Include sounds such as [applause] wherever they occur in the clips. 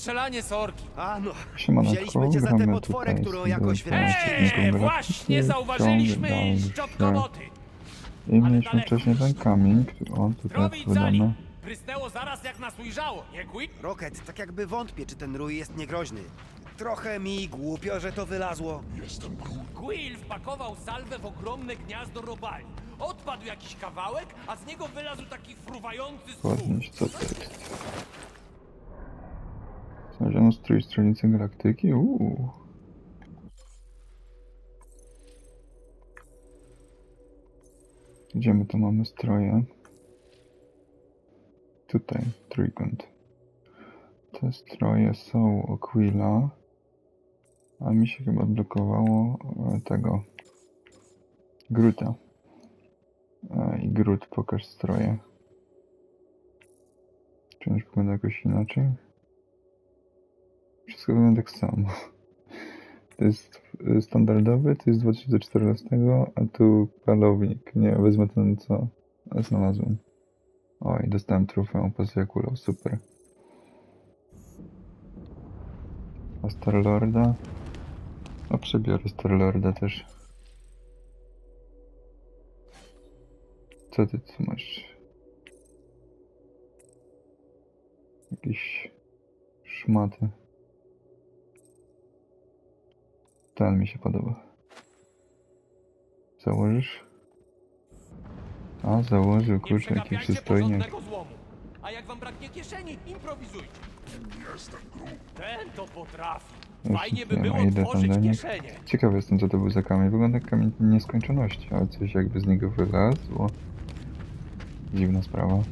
Strzelanie z orki. A no, Siemanko, wzięliśmy cię za tę gramy potworę, tutaj którą jakoś. Eee, właśnie zauważyliśmy ciągle szczotkowoty. I mieliśmy wcześniej ten kamień, który on tutaj wydano. Prysnęło zaraz jak nas ujrzało, nie Quick? Rocket, tak jakby wątpię, czy ten rój jest niegroźny. Trochę mi głupio, że to wylazło. Quill wpakował salwę w ogromne gniazdo robali. Odpadł jakiś kawałek, a z niego wylazł taki fruwający. Podnieść, co to jest? Znaleziono strój strzelnicy galaktyki? Uuu. Gdzie my tu mamy stroje? Tutaj, trójkąt. Te stroje są u Quilla, a mi się chyba blokowało e, tego Gruta. E, I Grut, pokaż stroje. Czy już wygląda jakoś inaczej? Wszystko tak samo. To jest standardowy, to jest z 2014, a tu palownik. Nie, wezmę ten, co znalazłem. Oj, dostałem trofeum, pasuje kulą, super. A Starlorda? No przebiorę Starlorda też. Co ty tu masz? Jakieś szmaty. Ten mi się podoba. Założysz? A, założył, kurczę, jaki przegapiajcie przystojniak. porządnego złomu. A jak wam braknie kieszeni, improwizujcie. Ten to potrafi. Fajnie by nie było ma, idę tam tworzyć do nich. kieszenie. Ciekawy jestem, co to był za kamień. Wygląda jak kamień nieskończoności, ale coś jakby z niego wylazło. Dziwna sprawa.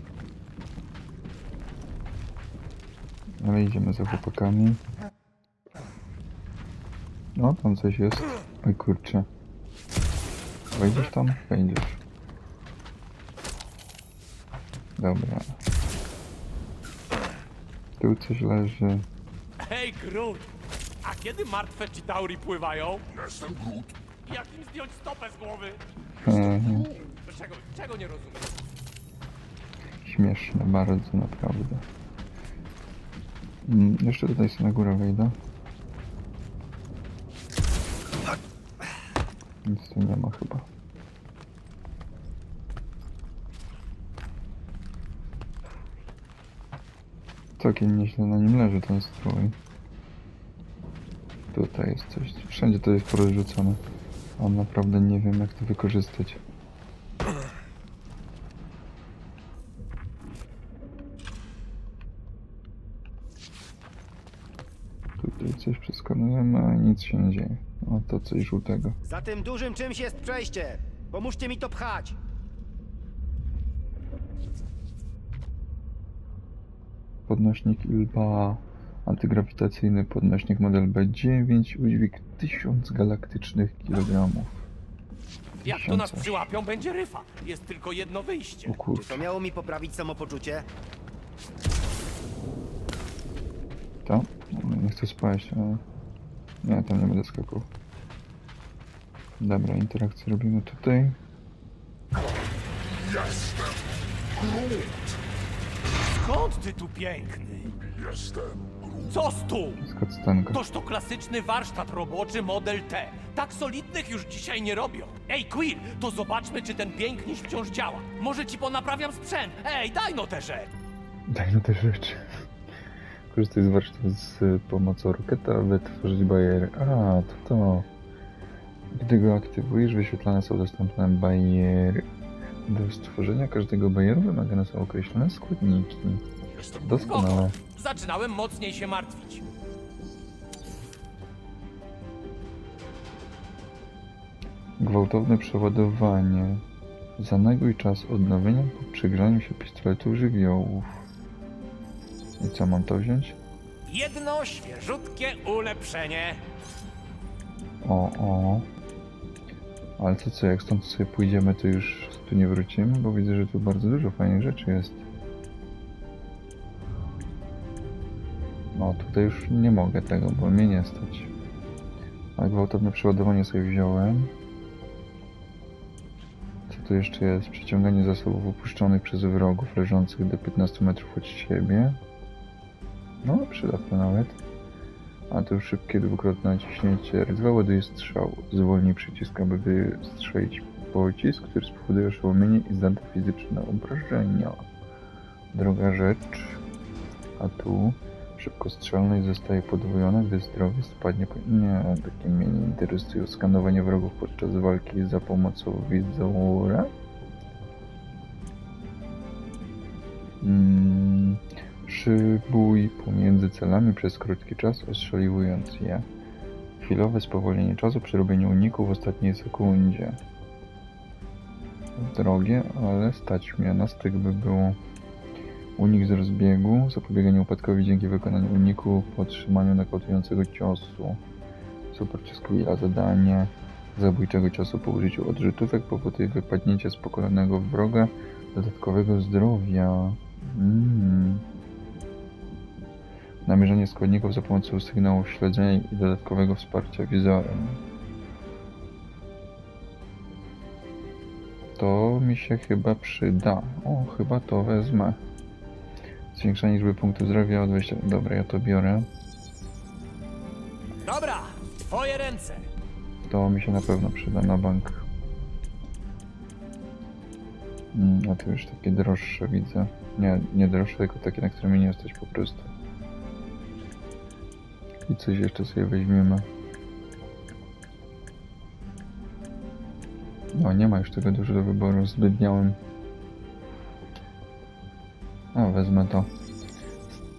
Ale idziemy za chłopakami. No, tam coś jest. Oj kurczę. Wejdziesz tam? Wejdziesz. Dobra. Tu coś leży. Hej, Groot! A kiedy martwe Chitauri pływają? Jestem Groot. Jak im zdjąć stopę z głowy? Mhm. Czego, czego nie rozumiem? Śmieszne bardzo, naprawdę. Mm, jeszcze tutaj sobie na górę wejdę. Nic tu nie ma chyba. Całkiem nieźle na nim leży ten strój. Tutaj jest coś. Wszędzie to jest porozrzucone. A naprawdę nie wiem jak to wykorzystać. Tutaj coś przeskanujemy, a nic się nie dzieje. O, to coś żółtego. Za tym dużym czymś jest przejście. Pomóżcie mi to pchać. Podnośnik ILPA, antygrawitacyjny podnośnik model B9, udźwig 1000 galaktycznych kilogramów. Jak to nas przyłapią, będzie ryfa. Jest tylko jedno wyjście. O Czy kurczę. to miało mi poprawić samopoczucie? To? Nie chcę spaść, ale... Nie, tam nie będę skakał. Dobra, interakcję robimy tutaj. Skąd ty tu piękny? Jestem. Co stół? Skacstanka. Toż to klasyczny warsztat roboczy model T. Tak solidnych już dzisiaj nie robią. Ej, Quill, to zobaczmy, czy ten piękniś wciąż działa. Może ci ponaprawiam sprzęt. Ej, daj no tę rzecz. Daj no te rzeczy. Korzystaj z warsztatu z pomocą roketa, aby tworzyć bariery. A, to to. Gdy go aktywujesz, wyświetlane są dostępne bariery. Do stworzenia każdego barieru wymagane są określone składniki. Doskonale. Zaczynałem mocniej się martwić. Gwałtowne przeładowanie. Zaneguj czas odnowienia po przegrzaniu się pistoletów żywiołów. I co, mam to wziąć? Jedno świeżutkie ulepszenie. O, o. Ale to co, jak stąd sobie pójdziemy, to już tu nie wrócimy, bo widzę, że tu bardzo dużo fajnych rzeczy jest. No, tutaj już nie mogę tego, bo mnie nie stać. A gwałtowne przeładowanie sobie wziąłem. Co tu jeszcze jest? Przeciąganie zasobów opuszczonych przez wrogów leżących do 15 metrów od siebie. No, przydatne nawet. A tu szybkie dwukrotne naciśnięcie R2 ładuje strzał. Zwolnij przycisk, aby wystrzelić pocisk, który spowoduje oszołomienie i zadda fizyczne obrażenia. Druga rzecz. A tu szybkostrzelność zostaje podwojona, gdy zdrowie spadnie po... Nie, takie mnie nie. Skanowanie wrogów podczas walki za pomocą wizora. Mm, szybuj pomiędzy celami przez krótki czas, ostrzeliwując je. Chwilowe spowolnienie czasu przy robieniu uniku w ostatniej sekundzie. Drogie, ale stać mnie na styk by było. Unik z rozbiegu, zapobieganie upadkowi dzięki wykonaniu uniku po otrzymaniu nakautującego ciosu. Super cios Quilla, zadanie zabójczego ciosu po użyciu odrzutówek powoduje wypadnięcie z pokonanego wroga dodatkowego zdrowia. Mm. Namierzenie składników za pomocą sygnałów śledzenia i dodatkowego wsparcia wizorem. To mi się chyba przyda. O, chyba to wezmę. Zwiększanie liczby punktów zdrowia o 20. Dobra, ja to biorę. Dobra, twoje ręce. To mi się na pewno przyda na bank. Mm, a tu już takie droższe widzę. Nie, nie droższe, tylko takie, na które mi nie stać po prostu. I coś jeszcze sobie weźmiemy. No, nie ma już tego dużo do wyboru, zbytniałem. A, wezmę to.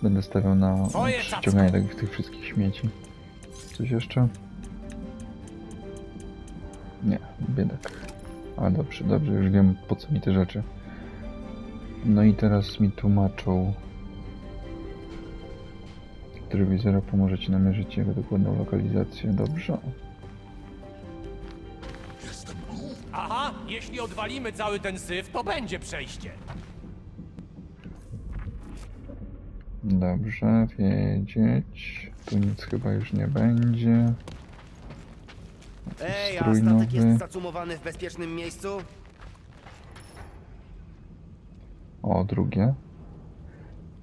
Będę stawiał na tak, tych wszystkich śmieci. Coś jeszcze? Nie, biedak. A dobrze, dobrze, już wiem po co mi te rzeczy. No i teraz mi tłumaczą. Telewizora pomoże ci namierzyć jego dokładną lokalizację. Dobrze. Aha, jeśli odwalimy cały ten syf, to będzie przejście. Dobrze, wiedzieć. Tu nic chyba już nie będzie. Ej, a Strój statek nowy. jest zacumowany w bezpiecznym miejscu? O, drugie.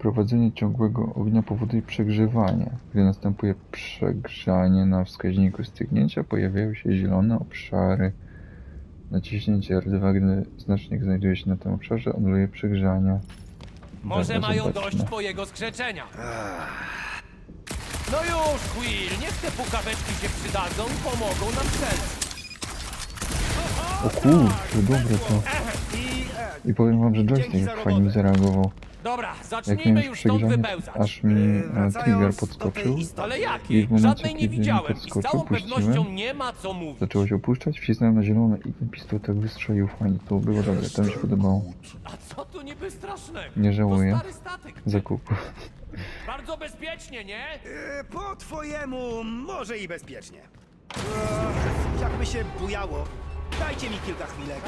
Prowadzenie ciągłego ognia powoduje przegrzewanie. Gdy następuje przegrzanie na wskaźniku stygnięcia, pojawiają się zielone obszary. Naciśnięcie R2, gdy znacznik znajduje się na tym obszarze, anuluje przegrzanie. Może Dobra, mają zobaczmy. dość twojego skrzeczenia. No już, Quill, niech te pukaweczki się przydadzą i pomogą nam strzelać. O kurczę, dobre to. I... Powiem wam, że joystick za fajnie zareagował. Dobra, Jak zacznijmy miałem już stąd przegrzanie, wypełzać. aż mi e, e, trigger podskoczył. Ale I jakiej? w momencie, Żadnej nie kiedy mi widziałem i z podskoczył, całą puściłem. pewnością nie ma co mówić. Zaczęło się opuszczać, wcisnąłem na zielone i ten pistolet tak wystrzelił fajnie. To było dobre, to mi się podobało. A co tu niby strasznego? Nie żałuję. To stary statek. Zakup. [laughs] Bardzo bezpiecznie, nie? E, Po twojemu może i bezpiecznie. Jakby się bujało. Dajcie mi kilka chwilek.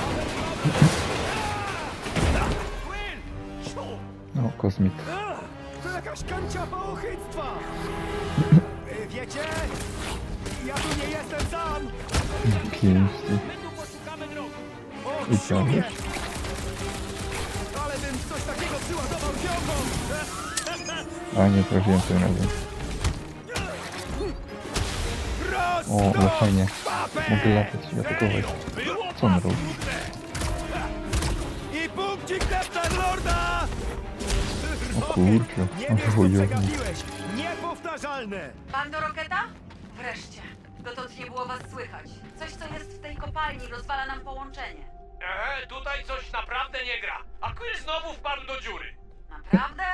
Quill! Ciu! O, kosmit. To jakaś kanciapa ochyctwa! E, Wiecie? Ja tu nie jestem sam! O, I szumie! Ale bym coś takiego przyładował ziomką! A, nie trafiłem tym razem. O, ale fajnie. Mogę latać i atakować. Co on robi? Kurczę, Nie wiesz, co przegapiłeś! Niepowtarzalne! Bando Roketa? Wreszcie. Dotąd nie było was słychać. Coś, co jest w tej kopalni, rozwala nam połączenie. Ehe, tutaj coś naprawdę nie gra. A Quill znowu wpadł do dziury. Naprawdę?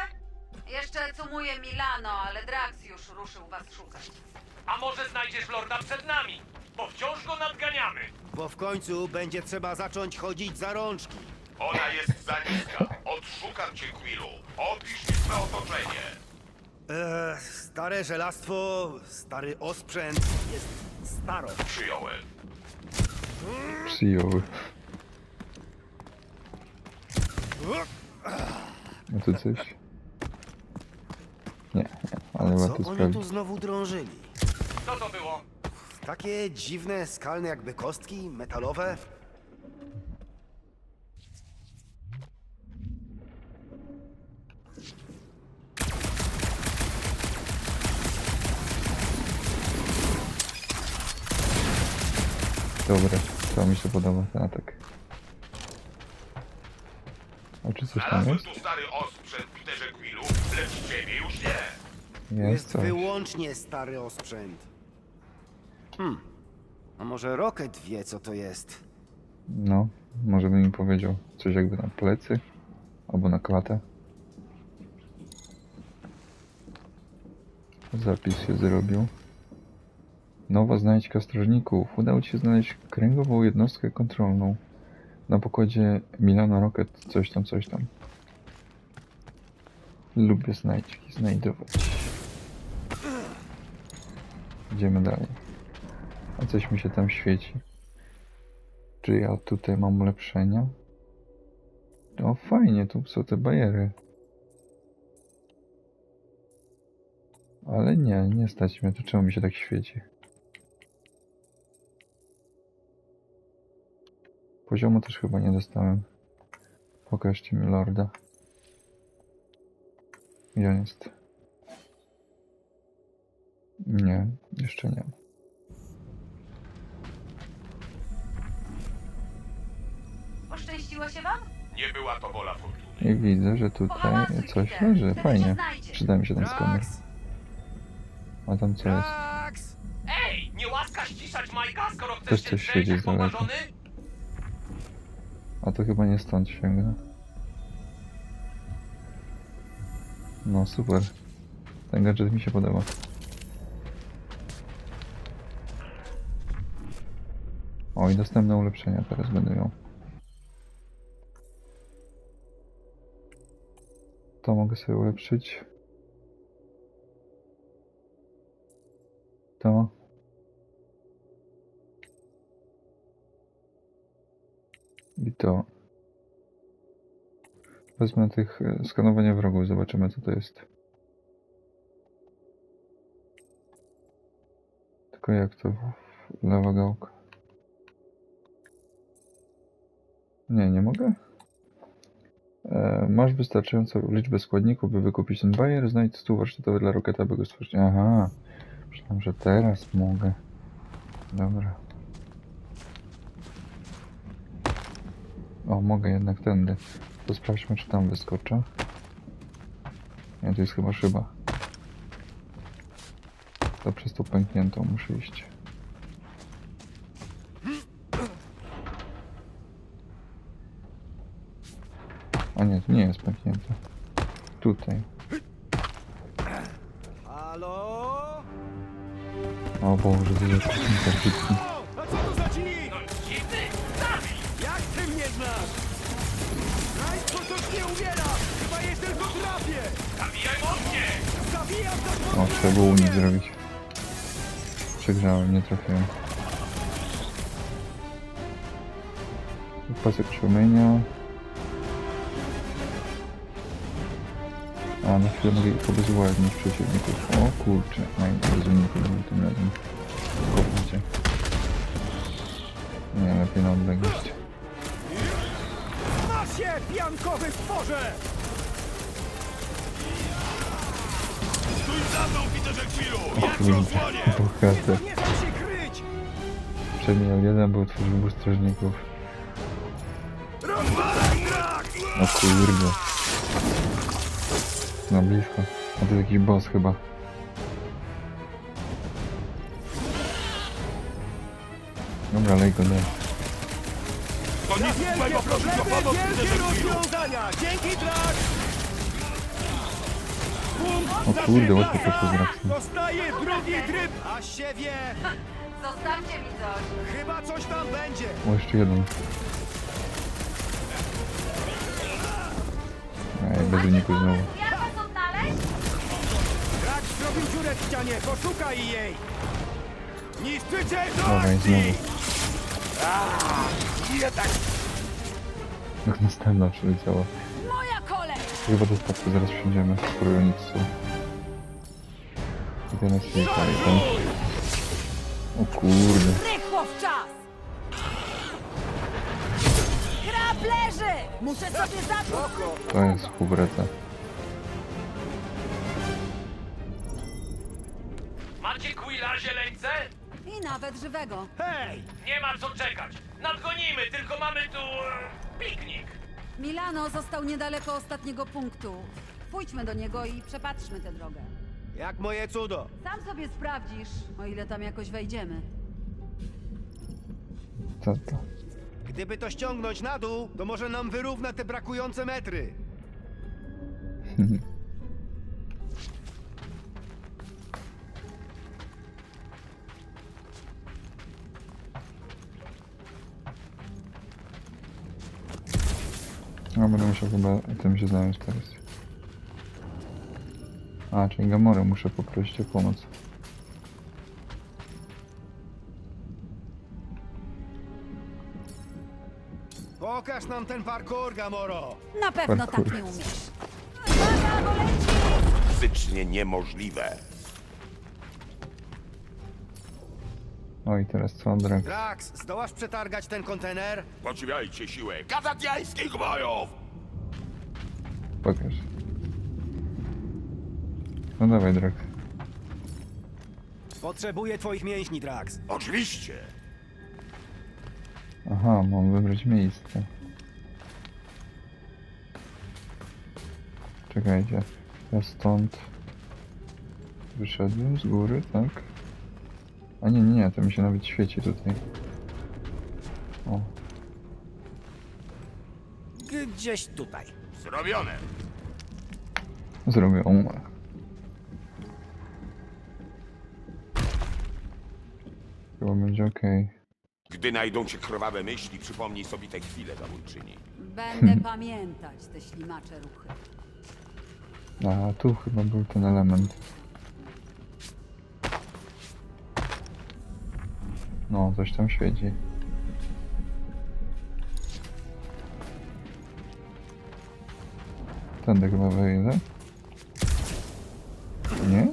Jeszcze cumuje Milano, ale Drax już ruszył was szukać. A może znajdziesz lorda przed nami? Bo wciąż go nadganiamy. Bo w końcu będzie trzeba zacząć chodzić za rączki. Ona jest za niska. Odszukam cię, Quillu. Opisz mi swe otoczenie. Eee, stare żelastwo, stary osprzęt, jest staro. Przyjąłem. Przyjąły. A tu coś? Nie, nie, ale Co warto oni tu sprawdzić. znowu drążyli? Co to było? Takie dziwne, skalne jakby kostki, metalowe. Dobre, to mi się podoba ten atak. A czy coś tam Znalazłem jest? tu stary osprzęt Peterze Quillu, lecz ciebie już nie. Jest Jest coś. wyłącznie stary osprzęt. Hmm. A może Rocket wie, co to jest? No, może by mi powiedział coś jakby na plecy albo na klatę. Zapis się zrobił. Nowa znajdźka strażników. Udało ci się znaleźć kręgową jednostkę kontrolną. Na pokładzie Milano Rocket coś tam, coś tam. Lubię znajdźki znajdować. Idziemy dalej. A coś mi się tam świeci. Czy ja tutaj mam ulepszenia? O, fajnie, tu są te bajery. Ale nie, nie stać mnie, to czemu mi się tak świeci? Poziomu też chyba nie dostałem. Pokażcie mi lorda. Gdzie on jest? Nie, jeszcze nie. Poszczęściło się wam? Nie była to wola fortuny. I widzę, że tutaj coś Peter. leży. Wtedy Fajnie. znajdzie. Przyda mi się ten skaner. Drax! A tam co jest? Drax! Ej, nie łaska ściszać Majka, skoro Też chcesz się coś drzeć świeci z daleka. A to chyba nie stąd sięga. No super. Ten gadżet mi się podoba. O i następne ulepszenia teraz będą. To mogę sobie ulepszyć. To. I to. Wezmę tych e, skanowania wrogów, zobaczymy co to jest. Tylko jak to lewa gałka? Nie, nie mogę. E, masz wystarczającą liczbę składników, by wykupić ten bajer. Znajdź stół warsztatowy dla roketa, by go stworzyć. Aha, myślałem, że teraz mogę. Dobra. O, mogę jednak tędy. To sprawdźmy, czy tam wyskoczę. Nie, to jest chyba szyba. To przez tą pękniętą muszę iść. A nie, to nie jest pęknięte. Tutaj. Halo? O Boże, to jest. Ty mnie znasz? Państwo coś nie umiera! Chyba je tylko trafię! Zabijaj mocniej! Zawijam to O, trzeba było unik zrobić. Przegrzałem, nie trafiłem. Pasek przemienia. A, na chwilę mogę ich obezwładnić przeciwników. O kurczę, a i uniku był tym razem. Kopnijcie. Nie, lepiej na odległość. Się, pijankowy stworze! Stój za mną, Peterze Quillu! O kurde, bohater. Nie dam się kryć! Przemieniał jeden, bo otworzył dwóch strażników. Rozwalaj Drax! O kurde. No blisko. A to jakiś boss chyba. Dobra, lej go do. To nic złego, proszę o pomoc, wielkie rozwiązania! Dzięki Drax! O kurde, łatwo poszło z Draxem. Dostaje drugi tryb! A się wie! [laughs] Zostawcie mi coś. Chyba coś tam będzie! O, jeszcze jeden. Ej, bez uniku znowu. Jak was odnaleźć? Drax zrobił dziurę w ścianie, poszukaj jej! Niszczycie do Dawaj, akcji! znowu. Jak następna przyleciała. Moja kolej! Chyba do statku zaraz wsiądziemy, skoro oni tu są. I teraz się ten. O kurde. Rychło w czas! Krab leży! Muszę sobie zacząć! To jest współpraca. Macie Quilla zieleńce? I nawet żywego. Hej! Nie ma co czekać. Nadgonimy, tylko mamy tu... e, piknik. Milano został niedaleko ostatniego punktu. Pójdźmy do niego i przepatrzmy tę drogę. Jak moje cudo. Sam sobie sprawdzisz, o ile tam jakoś wejdziemy. Co to? Gdyby to ściągnąć na dół, to może nam wyrówna te brakujące metry. [laughs] No będę musiał chyba tym się zająć teraz. A, czyli Gamorę muszę poprosić o pomoc. Pokaż nam ten parkour, Gamoro! Na pewno Parkour. tak nie umiesz. Uwaga, bo leci! Fizycznie niemożliwe. O i teraz co, Drax? Drax, zdołasz przetargać ten kontener? Podziwiajcie siłę kazatiańskich bojów! Pokaż. No dawaj, Drax. Potrzebuję twoich mięśni, Drax. Oczywiście. Aha, mam wybrać miejsce. Czekajcie. Ja stąd wyszedłem z góry, tak? A nie, nie, to mi się nawet świeci tutaj. O, Gdzieś tutaj. Zrobione. zrobię. Chyba będzie okej. Gdy najdą cię krwawe myśli, przypomnij sobie te chwile zabójczyni. Będę pamiętać te ślimacze ruchy. A tu chyba był ten element. No, coś tam świeci. Tędy chyba wyjdę. Nie?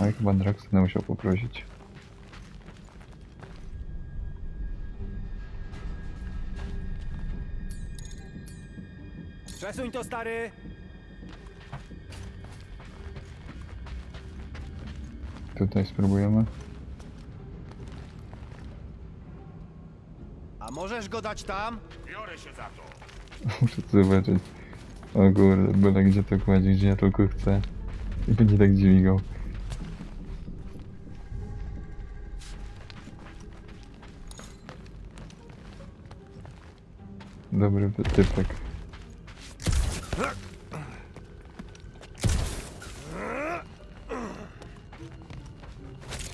No i chyba Drax będę musiał poprosić. Przesuń to, stary! Tutaj spróbujemy. A możesz go dać tam? Biorę się za to. [laughs] Muszę to zobaczyć. O kurde, byle gdzie to kładzie, gdzie ja tylko chcę. I będzie tak dźwigał. Dobry typek.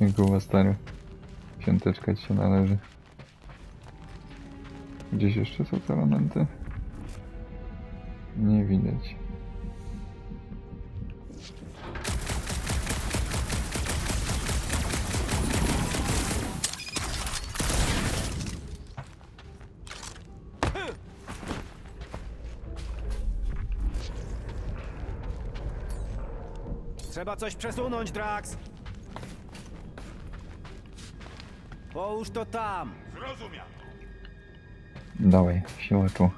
Dziękuję stary. Piąteczka ci się należy. Gdzieś jeszcze są te elementy? Nie widać. Trzeba coś przesunąć, Drax! Połóż to tam! Zrozumiano. Dawaj, siłaczu.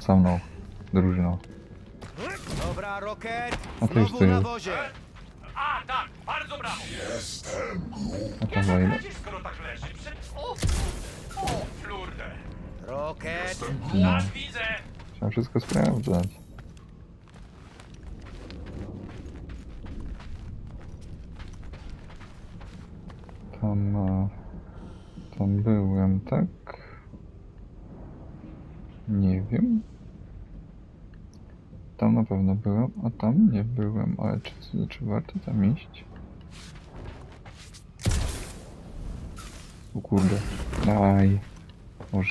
Za mną, drużyno. Dobra, Rocket! A to już Znowu ty na jest. wozie! A, tak, bardzo brawo. A to wejdę. Nas widzę. Trzeba wszystko sprawdzać. Tam, e, tam byłem, tak? Nie wiem. Tam na pewno byłem, a tam nie byłem, ale czy, czy warto tam iść? O kurde. Daj. O,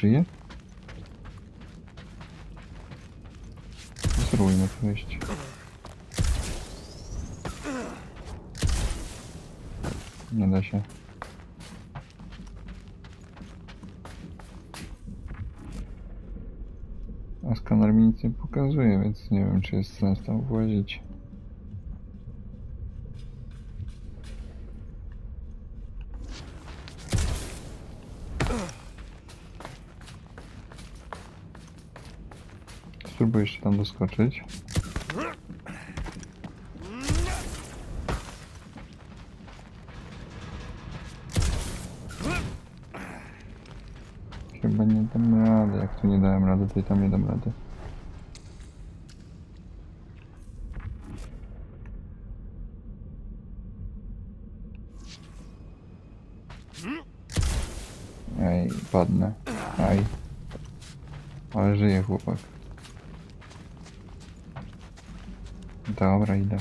Spróbujmy przejść. Nie da się. A skaner mi nic nie pokazuje, więc nie wiem, czy jest sens tam włazić. Jeszcze tam doskoczyć. Chyba nie dam rady. Jak tu nie dałem rady, to i tam nie dam rady. Ej, padnę. Aj. Ale żyje chłopak. Dobra, idę.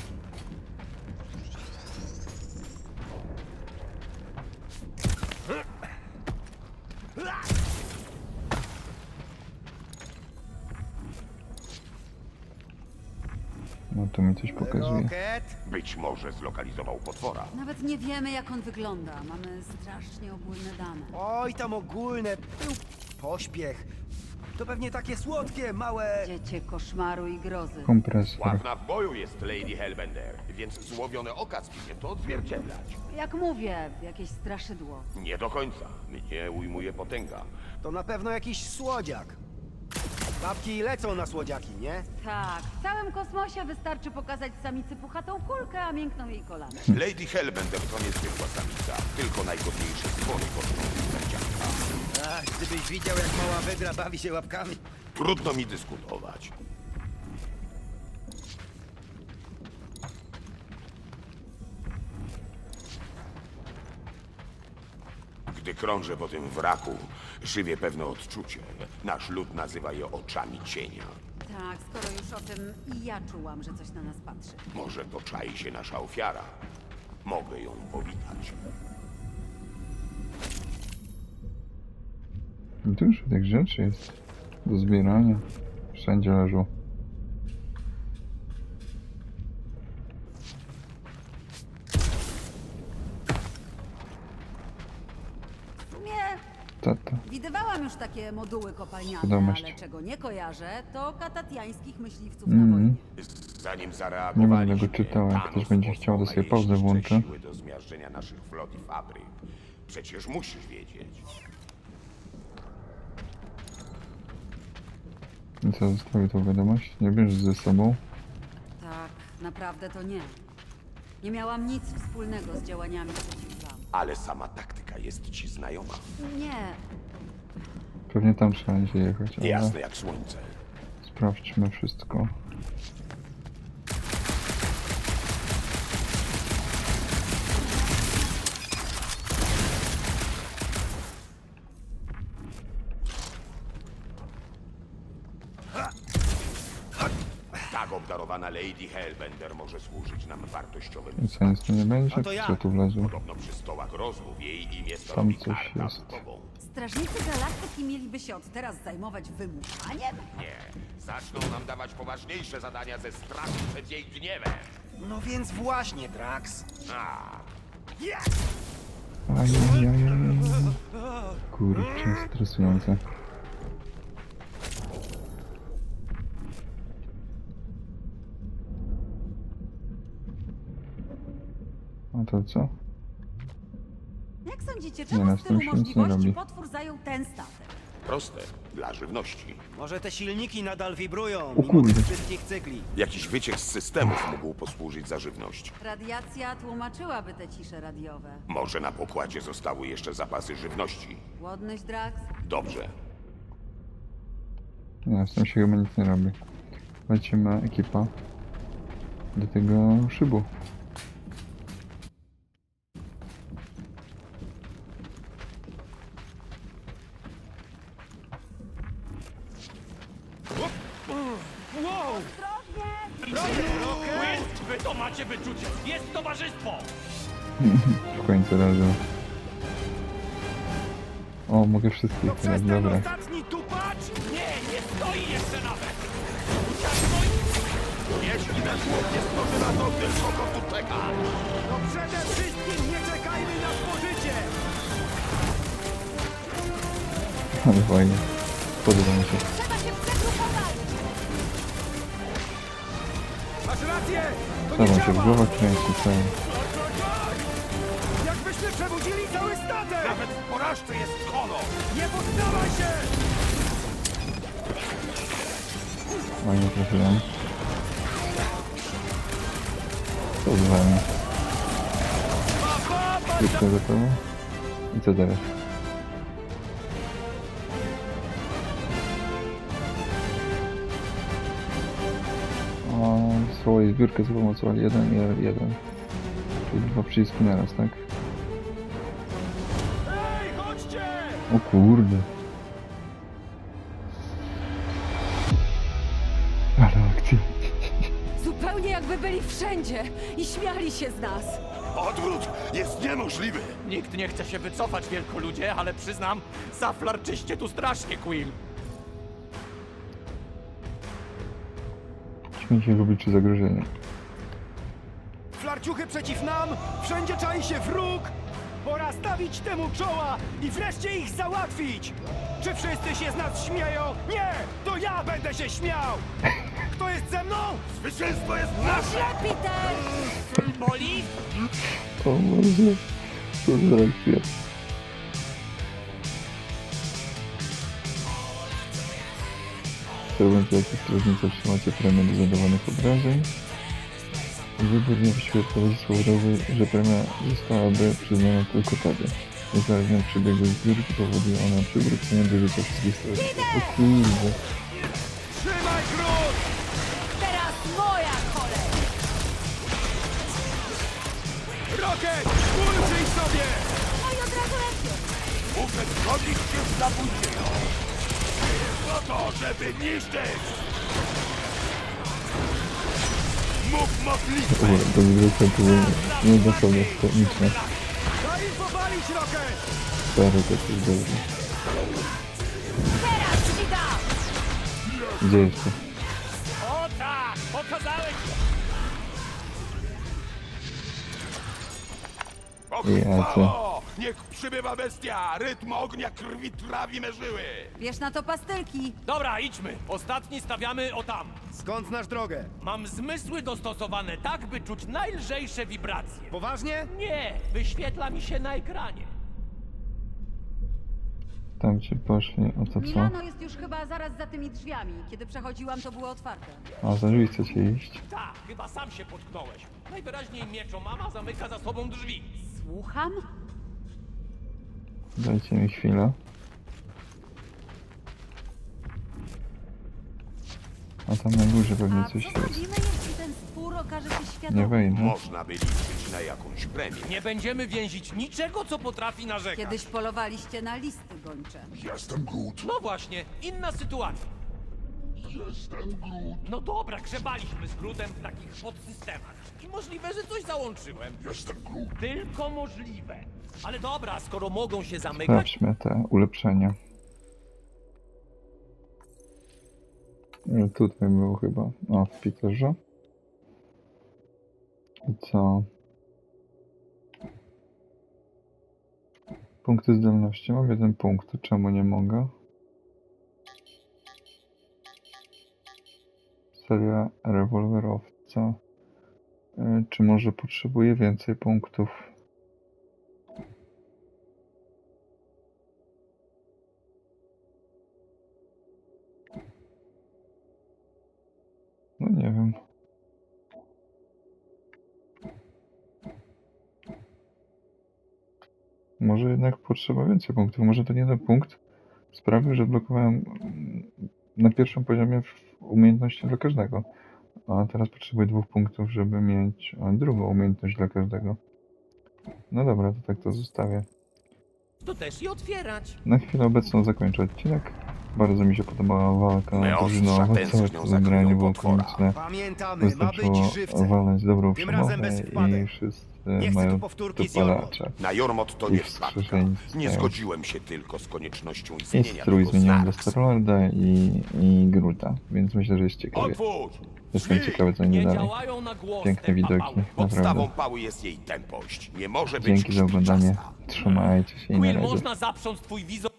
No to mi coś pokazuje. Rocket? Być może zlokalizował potwora. Nawet nie wiemy, jak on wygląda. Mamy strasznie ogólne dane. Oj, tam ogólne. Pośpiech. To pewnie takie słodkie, małe... Dziecię koszmaru i grozy. Kompresor. Ładna w boju jest Lady Hellbender, więc złowione oka powinien to odzwierciedlać. Jak mówię, jakieś straszydło. Nie do końca. Mnie ujmuje potęga. To na pewno jakiś słodziak. Babki lecą na słodziaki, nie? Tak, w całym kosmosie wystarczy pokazać samicy puchatą kulkę, a miękną jej kolana. Lady Hellbender to niezwykła samica, tylko najgodniejsze stwory kosmosu zęciaka. Ach, gdybyś widział, jak mała wydra bawi się łapkami. Trudno mi dyskutować. Gdy krążę po tym wraku, żywię pewne odczucie. Nasz lud nazywa je oczami cienia. Tak, skoro już o tym i ja czułam, że coś na nas patrzy. Może to czai się nasza ofiara. Mogę ją powitać. Dużo tych rzeczy jest do zbierania. Wszędzie leżą. W sumie Widywałam już takie moduły kopalniane, Wiadomość. ale czego nie kojarzę, to katatiańskich myśliwców na Mhm. wojnie. Zanim Nie będę zareagowaliśmy, go czytał, jak Thanos ktoś będzie chciał, to sobie pauzę włączę. siły do zmiażdżenia naszych flot i fabryk. Przecież musisz wiedzieć. I co, zostawił tą wiadomość? Nie bierzesz ze sobą? Tak, naprawdę to nie. Nie miałam nic wspólnego z działaniami przeciw wam. Ale sama taktyka jest ci znajoma. Nie, Pewnie tam trzeba będzie jechać, ale Jasne jak słońce. sprawdźmy wszystko. Lady Hellbender może służyć nam wartościowym I co, nic tu nie będzie? A to ja. Co tu wlazło? Podobno przy stołach rozmów jej imię Tam stanowi coś jest. strażnicy galaktyki mieliby się od teraz zajmować wymuszaniem? Nie, zaczną nam dawać poważniejsze zadania ze strachu przed jej gniewem. No więc właśnie, Drax. A, Ajajajaj. Kurczę, stresujące. A to co? Jak sądzicie, Nie, czemu no, z z tylu tym się nic nie możliwości robi. potwór zajął ten statek? proste, dla żywności. Może te silniki nadal wibrują, mimo kurde. tych wszystkich cykli. Jakiś wyciek z systemów mógł posłużyć za żywność. Radiacja tłumaczyłaby te cisze radiowe. Może na pokładzie zostały jeszcze zapasy żywności. Głodnyś, Drax? Dobrze, Nie, z tym się chyba nic nie robi. Lecimy ekipa do tego szybu. O, mogę wszystkich To teraz, dobra. ostatni tupacz? Nie, nie stoi jeszcze nawet! Jak moi... Jeśli nasz chłop nie spoczywa, to tylko go tu czeka. No przede wszystkim nie czekajmy na spożycie! Ale fajnie. Podoba mi się. Trzeba się przegrupować! Masz rację! To nie Staram się w głowach kręci, co? Porażce jest honor! Nie poddawaj się! No nie trafiłem. To z wami. Wszystko gotowe? I co teraz? Swoje zbiórkę za pomocą L1 i L1. Czyli dwa przyciski naraz, tak? O kurde. Ale akcja. Zupełnie jakby byli wszędzie i śmiali się z nas. Odwrót jest niemożliwy! Nikt nie chce się wycofać, wielkoludzie, ale przyznam, zaflarczyście tu strasznie, Quill. Śmiejcie lubić czy zagrożenie. Flarciuchy przeciw nam! Wszędzie czai się wróg! Pora stawić temu czoła i wreszcie ich załatwić! Czy wszyscy się z nas śmieją? Nie! To ja będę się śmiał! Kto jest ze mną? Zwycięstwo jest nasze! Źle, Peter! Boli? O Boże. Co za akcja. Chciałbym tu jako strażnica trzymacie premię do zadawanych obrażeń. Wybór nie wyświetla spowodowy, że premia zostałaby przyznana tylko tobie. Niezależnie od przebiegu zbiórki powoduje ona przywrócenie do życia wszystkich. O kurde. Trzymaj krót! Teraz moja kolej! Rocket! Ulżyj sobie! No i od razu lepiej. Muszę zgodzić się z! Po to, żeby niszczyć! O, to to było nieodnoszone, techniczne. Daj im powalić, Rocket! Stary to jest dobrze. Gdzie jeszcze? O tak, pokazałeś Ochwało! Niech przybywa bestia! Rytm ognia krwi trawi me żyły! Wiesz na to pastylki. Dobra, idźmy. Ostatni stawiamy o tam. Skąd znasz drogę? Mam zmysły dostosowane tak, by czuć najlżejsze wibracje. Poważnie? Nie, wyświetla mi się na ekranie. Tam ci poszli, o to co? Milano jest już chyba zaraz za tymi drzwiami. Kiedy przechodziłam, to było otwarte. A za drzwi chcecie iść? Tak, chyba sam się potknąłeś. Najwyraźniej mieczo mama zamyka za sobą drzwi. Słucham? Dajcie mi chwilę. A tam na górze pewnie A coś co jest. zrobimy, jeśli ten spór okaże się Nie świadomy? wejdę. Można by liczyć na jakąś premię. Nie będziemy więzić niczego, co potrafi narzekać. Kiedyś polowaliście na listy gończe. Jestem Groot. No właśnie, inna sytuacja. No dobra, grzebaliśmy z Grudem w takich podsystemach. I możliwe, że coś załączyłem. Tylko możliwe. Ale dobra, skoro mogą się zamykać, Sprawdźmy te ulepszenia. E, Tutaj było chyba. O, w Peterze. I co? Punkty zdolności. Mam jeden punkt. to Czemu nie mogę? Seria rewolwerowca. E, Czy może potrzebuję więcej punktów? No nie wiem. Może jednak potrzeba więcej punktów. Może ten jeden punkt sprawił, że blokowałem na pierwszym poziomie umiejętności dla każdego. A teraz potrzebuję dwóch punktów, żeby mieć drugą umiejętność dla każdego. No dobra, to tak to zostawię. to też i otwierać. Na chwilę obecną zakończę odcinek. Bardzo mi się podobała walka Me ostrza drużynowa, tęsknią całe to za zebranie krwią było potwora. konieczne. Pamiętamy, ma Wystarczyło być żywcem. walnąć dobrą Tym razem bez przemowę wpadek. i wszyscy mają powtórki z dopalacze. Na Jormot to I nie wpadka. Nie zgodziłem się tylko z koniecznością I istnienia strój tego zmieniłem do Snarks. Starlorda i, i Gruta, więc myślę, że jest ciekawie. Otwórz! Jestem Drzwi! ciekawy co Nie nie dalej. działają na głos Piękne widoki. Podstawą naprawdę. pały jest jej tempość. Nie może być Dzięki za oglądanie. szpiczasta. Trzymajcie się i na razie. można zaprząc twój wizor